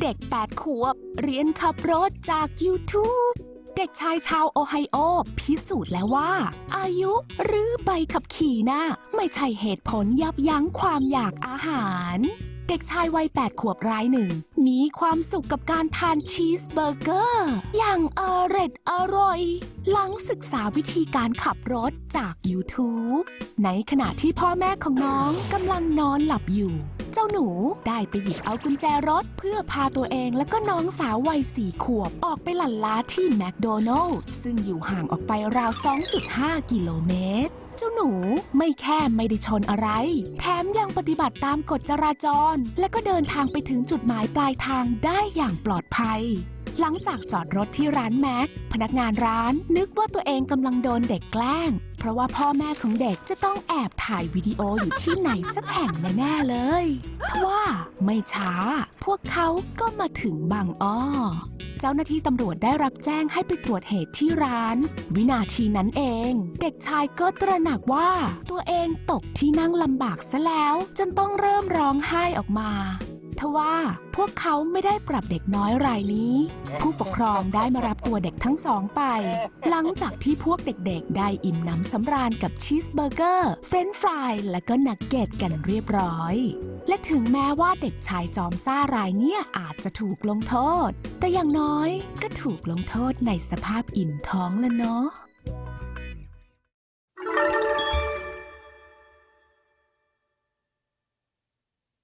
เด็ก 8 ขวบ เรียนขับรถจาก YouTube เด็กชายชาวโอไฮโอ พิสูจน์แล้วว่า อายุหรือใบขับขี่น่ะไม่ใช่เหตุผลยับยั้งความอยากอาหาร เด็กชายวัย 8 ขวบรายหนึ่ง มีความสุขกับการทานชีสเบอร์เกอร์ อย่างอร็ดอร่อย หลังศึกษาวิธีการขับรถจาก YouTube ในขณะที่พ่อแม่ของน้องกำลังนอนหลับอยู่ เจ้าหนูได้ไปหยิบเอากุญแจรถ เพื่อพาตัวเองและก็น้องสาววัยสี่ขวบ ออกไปหลั่นล้าที่แมคโดนัลล์ซึ่งอยู่ห่างออกไปราว 2.5 กิโลเมตรเจ้าหนูไม่แค่ไม่ได้ชนอะไร แถมยังปฏิบัติตามกฎจราจร และก็เดินทางไปถึงจุดหมายปลายทางได้อย่างปลอดภัย หลังจากจอดรถที่ร้านแม็ก พนักงานร้านนึกว่าตัวเองกำลังโดนเด็กแกล้ง เพราะว่าพ่อแม่ของเด็กจะต้องแอบถ่ายวิดีโออยู่ที่ไหนสักแห่งแน่ๆเลยทว่าไม่ช้า พวกเขาก็มาถึงบางอ้อเจ้าหน้าที่ตำรวจได้รับแจ้งให้ไปตรวจเหตุที่ร้าน วินาทีนั้นเอง เด็กชายก็ตระหนักว่า ตัวเองตกที่นั่งลำบากซะแล้ว จนต้องเริ่มร้องไห้ออกมา ทว่าพวกเขาไม่ได้ปรับเด็กน้อยรายนี้ ผู้ปกครองได้มารับตัวเด็กทั้งสองไป หลังจากที่พวกเด็กๆ ได้อิ่มหนำสำราญกับชีสเบอร์เกอร์ เฟรนช์ฟราย และก็นักเก็ตกันเรียบร้อย และถึงแม้ว่าเด็กชายจอมซ่ารายเนี้ยอาจจะถูกลงโทษ แต่อย่างน้อยก็ถูกลงโทษในสภาพอิ่มท้องแล้วเนาะ